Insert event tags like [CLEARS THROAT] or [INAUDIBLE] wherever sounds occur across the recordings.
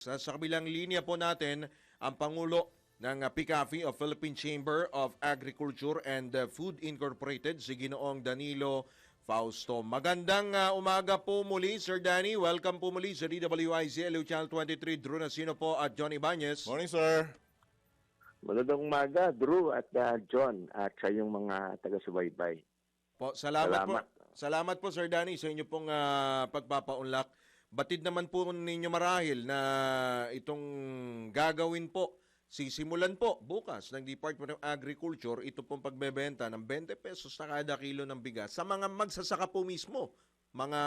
Sa, sa kabilang linya po natin, ang Pangulo ng uh, PICAFI of Philippine Chamber of Agriculture and uh, Food Incorporated, si Ginoong Danilo Fausto. Magandang uh, umaga po muli, Sir Danny. Welcome po muli sa DWIZ, LU Channel 23, Drew Nasino po at John Ibanez. Morning, sir. Magandang umaga, Drew at uh, John at sa yung mga taga-subaybay. Po, salamat, Salamat. po. Salamat po Sir Danny sa inyo pong ah, pagpapaunlak. Batid naman po ninyo marahil na itong gagawin po, sisimulan po bukas ng Department of Agriculture ito pong pagbebenta ng 20 pesos na kada kilo ng bigas sa mga magsasaka po mismo, mga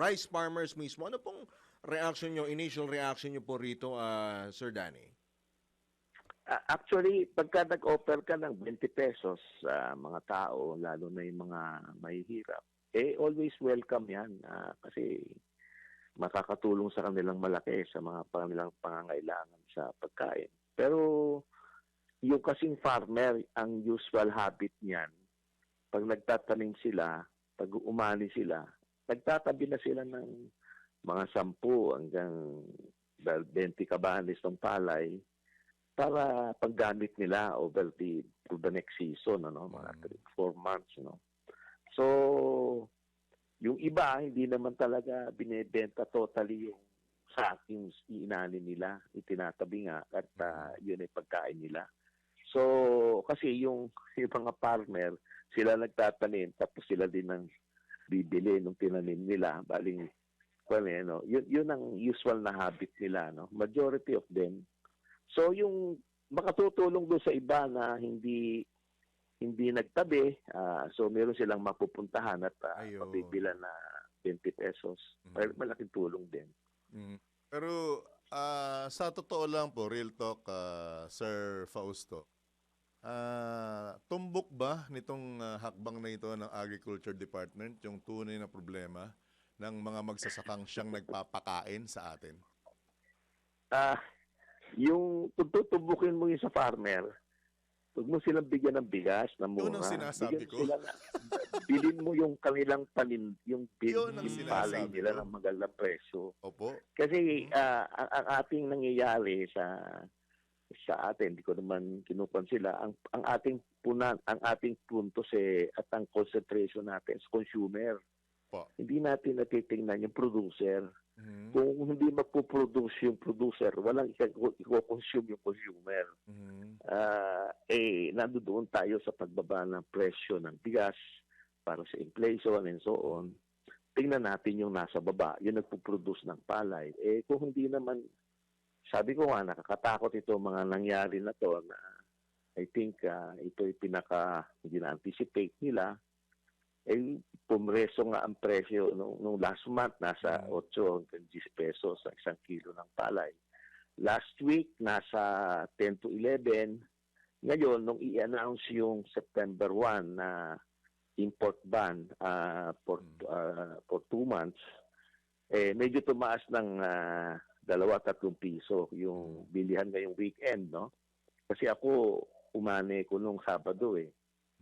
rice farmers mismo. Ano pong reaction nyo, initial reaction nyo po rito, ah, Sir Danny? Ah, actually, pagka nag-offer ka ng 20 pesos sa mga tao, lalo na yung mga mahihirap, eh always welcome yan ah, kasi makakatulong sa kanilang malaki sa mga kanilang pangangailangan sa pagkain. Pero yung kasing farmer, ang usual habit niyan, pag nagtatanim sila, pag umani sila, nagtatabi na sila ng mga 10 hanggang 20 kabanis ng palay para paggamit nila over the to the next season ano mga Mm. 4 months no so yung iba hindi naman talaga binebenta totally yung sa aking inani nila itinatabi nga at ah, yun ay pagkain nila. So kasi yung, [LAUGHS] yung mga farmer sila nagtatanim tapos sila din ang bibili nung tinanim nila. Baling well, eh, no? yun, yun ang usual na habit nila no? Majority of them. So yung makatutulong doon sa iba na hindi hindi nagtabi, ah, so meron silang mapupuntahan at uh, Ayun. mabibilan na 20 pesos. Mhm. Mal- Malaking tulong din. Mm. Pero ah, sa totoo lang po, real talk, ah, Sir Fausto, ah, tumbok ba nitong ah, hakbang na ito ng Agriculture Department yung tunay na problema ng mga magsasakang siyang nagpapakain sa atin? Ah, yung tutubukin mo yung sa farmer, huwag mo silang bigyan ng bigas na mura. Yun ang sinasabi Bigyan ko. Sila na, [LAUGHS] bilin mo yung kanilang panin, yung, palay nila ko. ng magandang presyo. Opo. Kasi ah, ang, ang ating nangyayari sa sa atin, hindi ko naman kinupan sila, ang, ang ating punan, ang ating puntos eh, at ang concentration natin sa consumer. Po. Hindi natin natitingnan yung producer. Mhm. Kung hindi magpo-produce yung producer, walang i-consume yung consumer. Mhm. Ah, eh, nandoon tayo sa pagbaba ng presyo ng bigas para sa inflation and so on. Tingnan natin yung nasa baba, yung nagpo-produce ng palay. Eh, kung hindi naman, sabi ko nga, nakakatakot ito mga nangyari na to na I think ah, ito yung pinaka, hindi na-anticipate nila. Eh, pumreso nga ang presyo nung, nung last month, nasa Mm. 8 hanggang 10 pesos sa isang kilo ng palay. Last week, nasa 10 to 11. Ngayon, nung i-announce yung September 1 na import ban ah, for Mm. ah, for two months, eh, medyo tumaas ng ah, dalawa, tatlong piso yung bilihan ngayong weekend, no? Kasi ako, umani ko nung Sabado eh.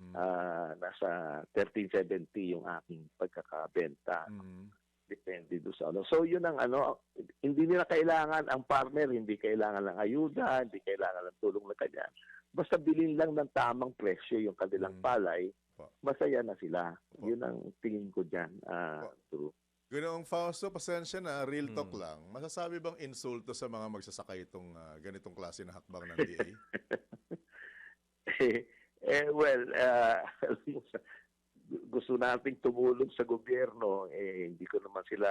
Mhm. Ah, nasa 1370 yung aking pagkakabenta Mhm. depende doon sa ano. So yun ang ano, hindi nila kailangan ang farmer, hindi kailangan ng ayuda, hindi kailangan ng tulong na kanya. Basta bilhin lang ng tamang presyo yung kanilang Mm. palay, masaya na sila. Po. Yun ang tingin ko diyan. Ah, Po. true. Ganoong Fausto, pasensya na, real talk Mm. lang. Masasabi bang insulto sa mga magsasaka itong ah, ganitong klase na hakbang ng DA? [LAUGHS] eh, well, alam mo, sa- gusto nating tumulong sa gobyerno, eh, hindi ko naman sila,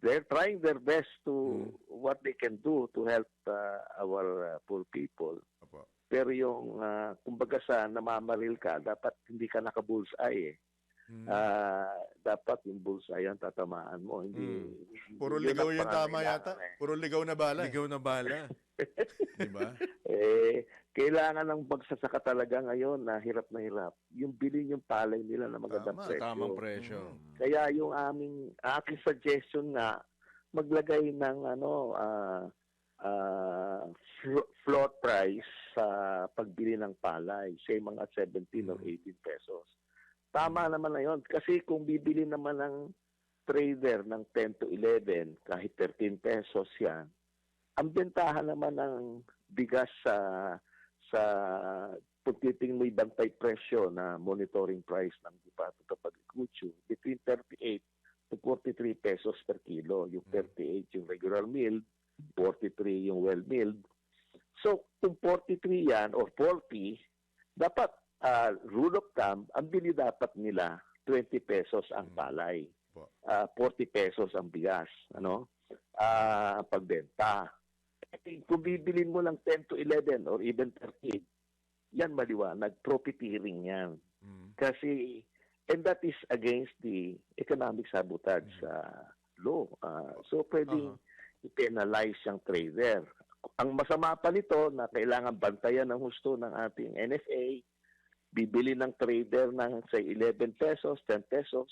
they're trying their best to, Mm. what they can do to help ah, our ah, poor people. Opo. Pero yung, ah, kumbaga sa namamaril ka, dapat hindi ka naka-bullseye eh. Mhm. Ah, dapat yung bullseye ang tatamaan mo. Hindi, Mm. hindi- Puro ligaw yung tama yata. eh. Puro ligaw na bala. Ligaw na bala. [LAUGHS] Di ba? Eh, kailangan ng magsasaka talaga ngayon na hirap na hirap. Yung bilhin yung palay nila na magandang Tama, presyo. Tamang presyo. Mm. Kaya yung aming aking suggestion nga maglagay ng ano ah ah, flo- floor price sa pagbili ng palay, say mga 17 or Mm. 18 pesos. Tama naman na 'yon kasi kung bibili naman ng trader ng 10 to 11, kahit 13 pesos yan, ang bentahan naman ng bigas sa sa pagtiting mo bantay presyo na monitoring price ng Department of Agriculture between 38 to 43 pesos per kilo. Yung 38 yung regular milled, 43 yung well milled. So, kung 43 yan or 40, dapat ah, rule of thumb, ang bili dapat nila 20 pesos ang Mm. palay. Po. Ah, 40 pesos ang bigas, ano? Ah, ang pagbenta. Eh, Kung bibilin mo lang 10 to 11 or even 13, yan maliwanag, profiteering yan. Mm. Kasi, and that is against the economic sabotage uh, law. Ah, so, pwedeng i-penalize yung trader. Ang masama pa nito na kailangan bantayan ng husto ng ating NFA, bibili ng trader ng say 11 pesos, 10 pesos.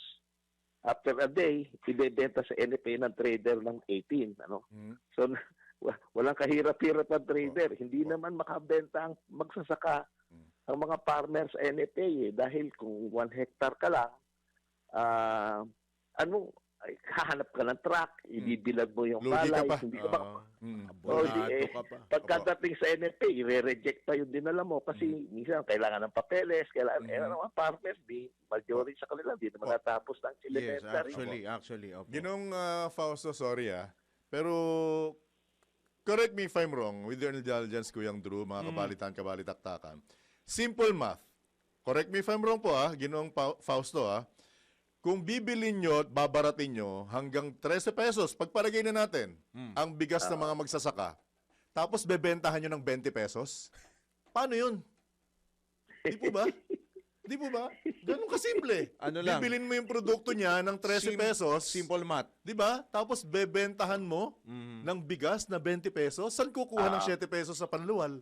After a day, ibebenta sa NFA ng trader ng 18. Ano? Mm. So, wa- walang kahirap-hirap ang trader. Oh. Hindi naman makabenta ang magsasaka Mm. ang mga farmers sa NFA eh. Dahil kung 1 hectare ka lang, ah ano, [LAUGHS] hahanap ka ng truck, ibibilag mo yung Hmm. Lugi ka pa. Hindi ka pa, Ah, Mm. Oh, di eh. ka pa. pagkadating sa NFA, i-reject pa yung dinala mo kasi minsan kailangan ng papeles, kailangan, Mhm. eh, ano, farmers, di, majority sa kanila, di naman Oh. natapos ng Yes, elementary. actually, actually. Opo. Ginong ah, Fausto, sorry ah. Pero, correct me if I'm wrong, with your indulgence, Kuyang Drew, mga Mm. kabalitan, kabalitaktakan. Simple math. Correct me if I'm wrong po ah, Ginong Pa- Fausto ah. Kung bibilin nyo at babaratin nyo hanggang 13 pesos, pagpalagay na natin, Mm. ang bigas ng mga magsasaka, tapos bebentahan nyo ng 20 pesos, paano yun? Di po ba? Di po ba? Ganun kasimple. Ano lang? Bibilin mo yung produkto niya ng 13 Sim- pesos. Simple math. Di ba? Tapos bebentahan mo Mhm. ng bigas na 20 pesos. Saan kukuha ng Ah. 7 pesos sa panluwal?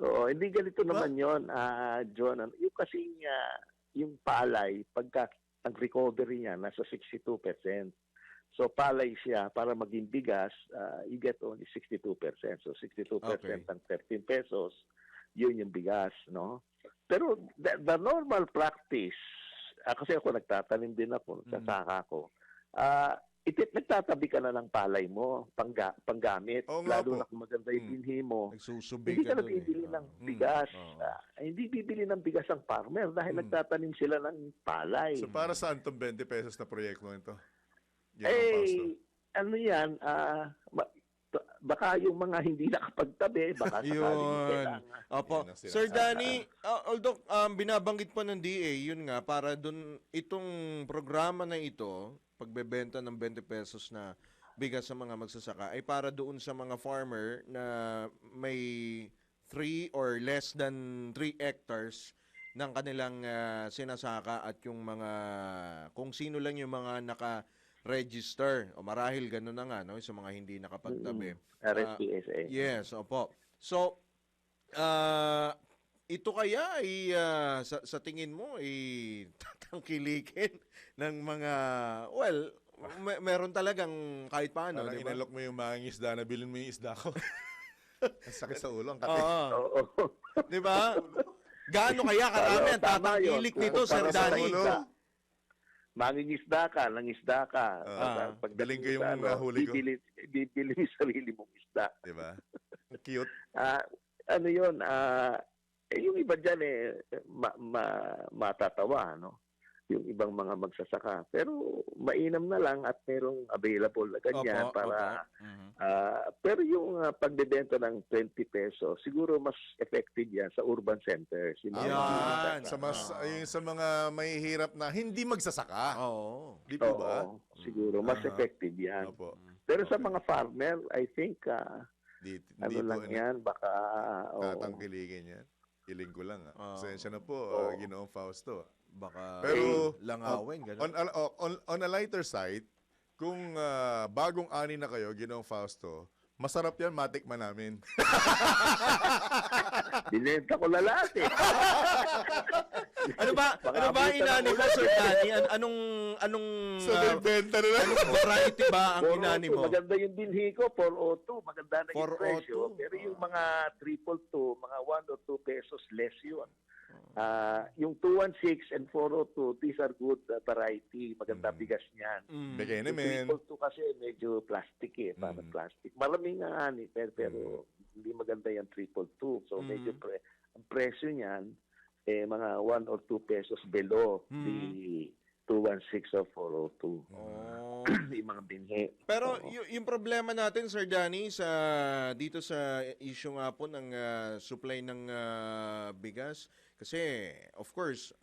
Oo, hindi ganito Diba? naman yon ah John. Ano, Yung kasing ah, yung palay, pagka ang recovery niya, nasa 62%. So palay siya, para maging bigas, ah, you get only 62%. So 62% Okay. ng 13 pesos, yun yung bigas, no? Pero the, the normal practice, ah, kasi ako nagtatanim din ako, Mm. nagsasaka ko, ah itit nagtatabi ka na ng palay mo, pangga, panggamit, Oo nga lalo po. na kung maganda yung Mm. binhi mo. Nagsusubi Hindi ka ka dun eh. ng Oo. bigas. Oo. Ah, hindi bibili ng bigas ang farmer dahil Mm. nagtatanim sila ng palay. So para saan itong 20 pesos na proyekto ito? Yan ang eh, ano yan, ah, ma- baka yung mga hindi nakapagtabi, baka sakaling Yun. kailangan. Opo. Ang sinasabi. Sir Danny, uh, although um, binabanggit po ng DA, yun nga, para dun, itong programa na ito, pagbebenta ng 20 pesos na bigas sa mga magsasaka, ay para doon sa mga farmer na may 3 or less than 3 hectares ng kanilang ah, sinasaka at yung mga, kung sino lang yung mga naka-register, o marahil ganun na nga, no, sa mga hindi nakapagtabi. RSPSA. Yes, opo. So, ah, ito kaya ay ah, sa, sa tingin mo ay tatangkilikin [LAUGHS] ng mga well, may, meron talagang kahit paano, Parang di ba? inalok mo yung mga isda na bilhin mo yung isda ko. [LAUGHS] ang sakit sa ulo. Ang kati. Oo, Oo. di ba? Gaano kaya karami ang tatangkilik nito, Sir sa Danny? Mangingisda ka, nangisda ka. Ah, Pag- galing ko yung ano, nahuli ko. Bibili, bibili yung sarili mong isda. Di ba? [LAUGHS] Cute. Ah, ano yun, ah, eh, yung iba dyan eh, ma, ma, matatawa, no? Yung ibang mga magsasaka. Pero mainam na lang at merong available na ganyan Opo, para opo. Ah, pero yung uh, pagbebenta ng 20 pesos, siguro mas effective yan sa urban centers. Yung mga Yan. Sa, mas, Ah. ayun, sa mga mahihirap na hindi magsasaka. Oo. Di po Oo, ba? siguro mas Aha. effective yan. Opo. Pero sa Okay. mga farmer, I think ah, Di, ano hindi po, lang yan, baka tatangkiligin yan. Hiling ko lang. Oo. Ah. Pasensya na po, Oo. ah, Ginoong Fausto. Baka Pero, langawin, ganun. On, on, on, on a lighter side, kung ah, bagong ani na kayo, Ginoong Fausto, masarap yan, matikman namin. [LAUGHS] Binenta ko na lahat eh. [LAUGHS] ano ba, ano ba inani ng mo, ulan. Sir Danny? An- anong, anong, so, ah, benta na lang. anong variety ba ang 402, inani mo? Maganda yung binhi ko, 402. Maganda na yung 402. presyo. Pero yung mga triple two, mga 1 or 2 pesos less yun. Ah, yung 216 and 402, these are good uh, variety. Maganda Mm. bigas niyan. Mm. Bigay Yung naman. triple two kasi medyo plastic eh, parang Mm. plastic. Maraming nga ani, pero, pero hindi maganda yung triple two. So Mm. medyo pre- ang presyo niyan eh mga 1 or 2 pesos below Mm. the 216 or 402. Oh. [CLEARS THROAT] yung mga binhi. Pero Oo. y- yung problema natin, Sir Danny, sa dito sa issue nga po ng ah, supply ng ah, bigas, kasi of course,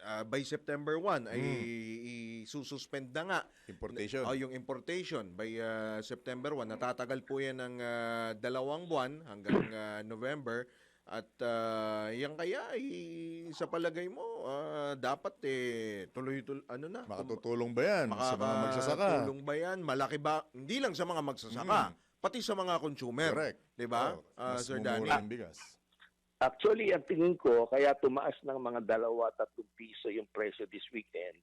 ah, by September 1 ay isususpend na nga Importation. Oh, yung importation by ah, September 1. Natatagal po yan ng ah, dalawang buwan hanggang [CLEARS THROAT] ah, November. At ah, yan kaya ay sa palagay mo ah, dapat eh tuloy tuloy ano na Makatutulong ba yan sa mga magsasaka? Makakatulong ba yan? Malaki ba? Hindi lang sa mga magsasaka, Mm. pati sa mga consumer. Correct. 'Di ba? Ah, mas Sir Danny. bigas. Actually, ang tingin ko, kaya tumaas ng mga dalawa, tatlong piso yung presyo this weekend.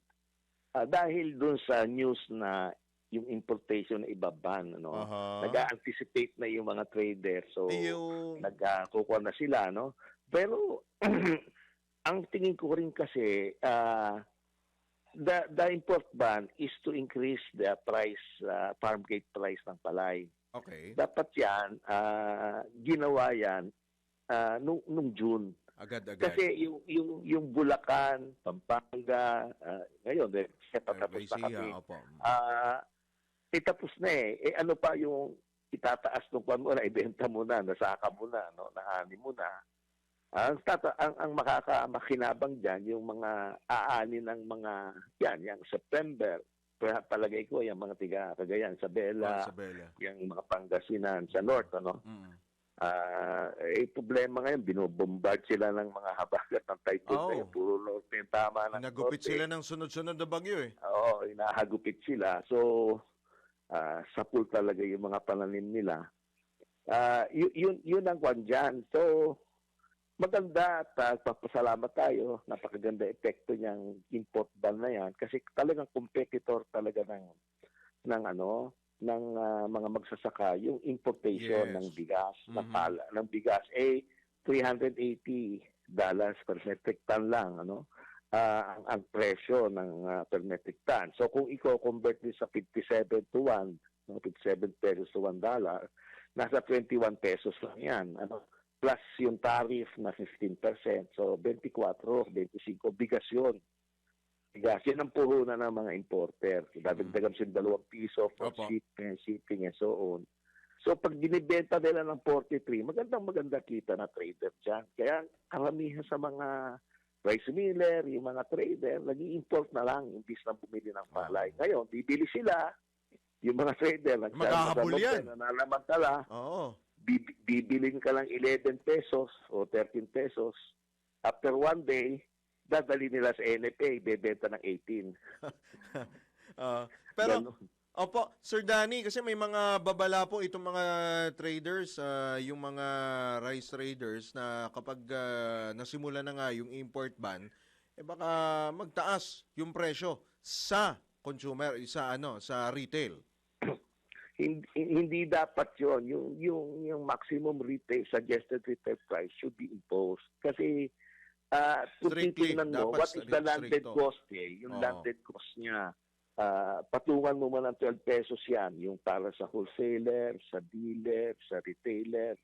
ah, dahil dun sa news na yung importation na ibaban, ano, Aha. nag-anticipate na yung mga trader. So, yung nagkukuha na sila, no? Pero, [CLEARS THROAT] ang tingin ko rin kasi, ah, the, the import ban is to increase the price, ah, farm gate price ng palay. Okay, Dapat yan, ah, ginawa yan ah, nung, nung June. agad-agad. Kasi yung, yung, yung Bulacan, Pampanga, ah, ngayon, eh, patapos na kami. Siya, opo. Ah, eh, tapos na eh. Eh, ano pa yung itataas ng kwan mo na, ibenta mo na, nasaka mo na, no? naani mo na. Ang, tata, ang, ang makakamakinabang dyan, yung mga aani ng mga, yan, yung September, pa- palagay ko, yung mga tiga Cagayan, Isabela, Isabela. yung mga Pangasinan sa North, ano? Mm. Ah, eh, problema ngayon, binobombard sila ng mga habagat ng typhoon Oo. ngayon. Puro norte yung tama ng Nagupit norte. sila ng sunod-sunod na bagyo eh. Oo, inahagupit sila. So, ah sapul talaga yung mga pananim nila. Ah, y- yun, yun ang kwan dyan. So, maganda at ah, papasalamat tayo. Napakaganda epekto niyang import ban na yan kasi talagang competitor talaga ng ng ano ng ah, mga magsasaka yung importation Yes. ng bigas ng Mhm. pala ng bigas eh 380 dollars per metric ton lang ano ah, ang, ang presyo ng ah, per metric ton. So kung i-convert din sa 57 to 1, no, 57 pesos to 1 dollar, nasa 21 pesos lang yan. Ano? Plus yung tariff na 15%. So 24, 25, bigas yun. Bigas, yun ang puhunan ng mga importer. Dadagdagan siya ng 2 piso for Opo. shipping, shipping and so on. So pag binibenta nila ng 43, magandang maganda kita na trader dyan. Kaya karamihan sa mga rice miller, yung mga trader, nag import na lang imbis na bumili ng palay. Ngayon, bibili sila, yung mga trader, Maghahabol yan. nananamantala, Oo. bib- bibilin ka lang 11 pesos o 13 pesos. After one day, dadali nila sa NFA, bebenta ng 18. [LAUGHS] Ah, pero Ganon. Opo, Sir Danny, kasi may mga babala po itong mga traders, ah, yung mga rice traders na kapag ah, nasimula na nga yung import ban, eh baka magtaas yung presyo sa consumer, sa ano, sa retail. [CLEARS THROAT] hindi, hindi dapat yon yung yung yung maximum retail suggested retail price should be imposed kasi uh, titingnan mo what is the landed stricto. cost eh yung Oo. landed cost niya ah, patungan mo man ng 12 pesos yan yung para sa wholesaler sa dealer sa retailer